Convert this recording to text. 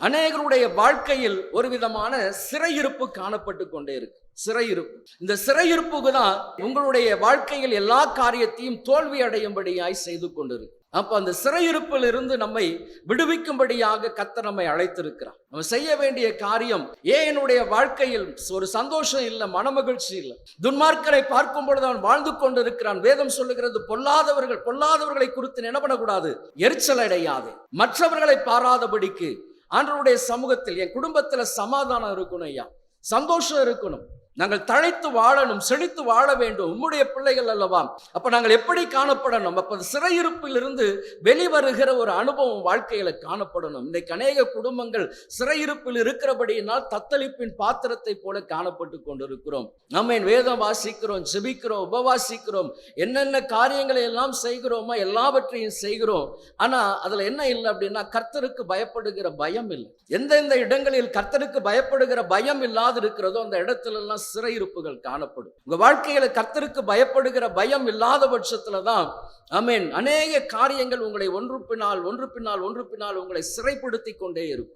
அநேகருடைய வாழ்க்கையில் ஒரு விதமான சிறையிருப்பு காணப்பட்டு கொண்டே இருக்கு. சிறையிருப்பு. இந்த சிறையிருப்புக்கு தான் உங்களுடைய வாழ்க்கையில் எல்லா காரியத்தையும் தோல்வி அடையும்படியாய் செய்து கொண்டிருக்கு. அப்போ அந்த சிறையிருப்பில் இருந்து நம்மை விடுவிக்கும்படியாக கத்த நம்மை அழைத்திருக்கிறார். நம்ம செய்ய வேண்டிய காரியம் ஏன் என்னுடைய வாழ்க்கையில் ஒரு சந்தோஷம் இல்லை மனமகிழ்ச்சி இல்லை? துன்மார்க்கரை பார்க்கும் பொழுது அவன் வாழ்ந்து கொண்டிருக்கிறான். வேதம் சொல்லுகிறது பொல்லாதவர்கள் பொல்லாதவர்களை குறித்து நினைப்படக்கூடாது எரிச்சல் அடையாது மற்றவர்களை பாராதபடிக்கு ஆண்டவருடைய சமூகத்தில் என் குடும்பத்தில் சமாதானம் இருக்கணும் ஐயா. சந்தோஷம் இருக்கணும். நாங்கள் தழைத்து வாழணும் செழித்து வாழ வேண்டும். உம்முடைய பிள்ளைகள் அல்லவா? அப்ப நாங்கள் எப்படி காணப்படணும்? அப்ப அந்த சிறையிருப்பில் இருந்து வெளிவருகிற ஒரு அனுபவம் வாழ்க்கையில காணப்படணும். இன்னைக்கு அநேக குடும்பங்கள் சிறையிருப்பில் இருக்கிறபடியினால் தத்தளிப்பின் பாத்திரத்தை போல காணப்பட்டு கொண்டிருக்கிறோம். நம்ம என் வேதம் வாசிக்கிறோம் ஜெபிக்கிறோம் உபவாசிக்கிறோம்? என்னென்ன காரியங்களை எல்லாம் செய்கிறோமோ எல்லாவற்றையும் செய்கிறோம். ஆனா அதுல என்ன இல்லை அப்படின்னா கர்த்தருக்கு பயப்படுகிற பயம் இல்லை. எந்தெந்த இடங்களில் கர்த்தருக்கு பயப்படுகிற பயம் இல்லாது இருக்கிறதோ அந்த இடத்துல எல்லாம் சிறையிருப்புகள் காணப்படும். உங்க வாழ்க்கையில கர்த்தருக்கு பயப்படுகிற பயம் இல்லாத பட்சத்துல தான் அமேன் அநேக காரியங்கள் உங்களை ஒன்று பின்னால் ஒன்று பின்னால் ஒன்று பின்னால் உங்களை சிறைப்படுத்தி கொண்டே இருக்கும்.